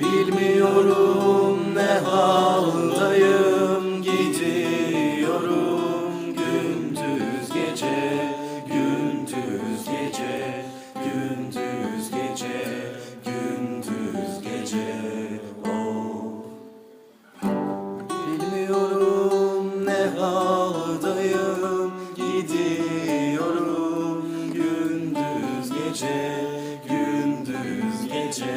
Bilmiyorum ne haldayım gidiyorum. Gündüz gece gündüz gece gündüz gece gündüz gece. Oh. Bilmiyorum ne haldayım gidiyorum. Gündüz gece gündüz gece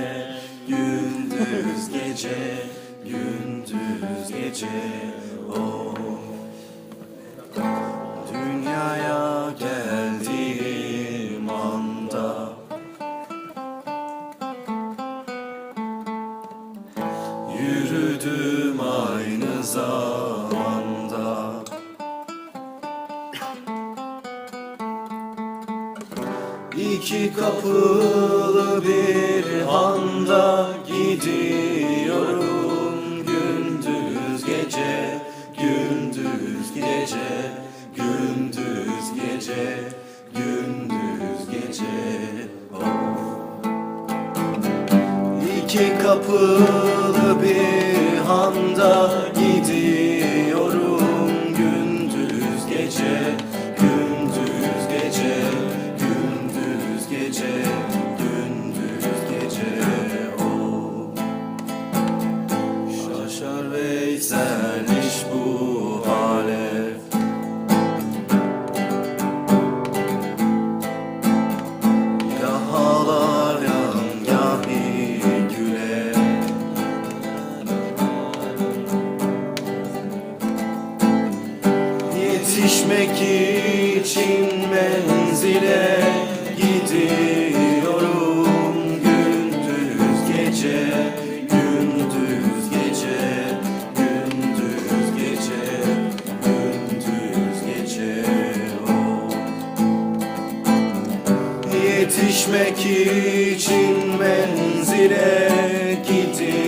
gündüz gece gündüz gece oh. Dünyaya geldiğim anda Yürüdüm aynı zamanda İki kapılı bir anda gidiyorum Gündüz gece, gündüz gece, gündüz gece, gündüz gece oh. İki kapılı bir handa gidiyorum gündüz gece Şaşar Veysel iş bu hale. Ya Yetişmek için menzile yetişmek için menzile gidin.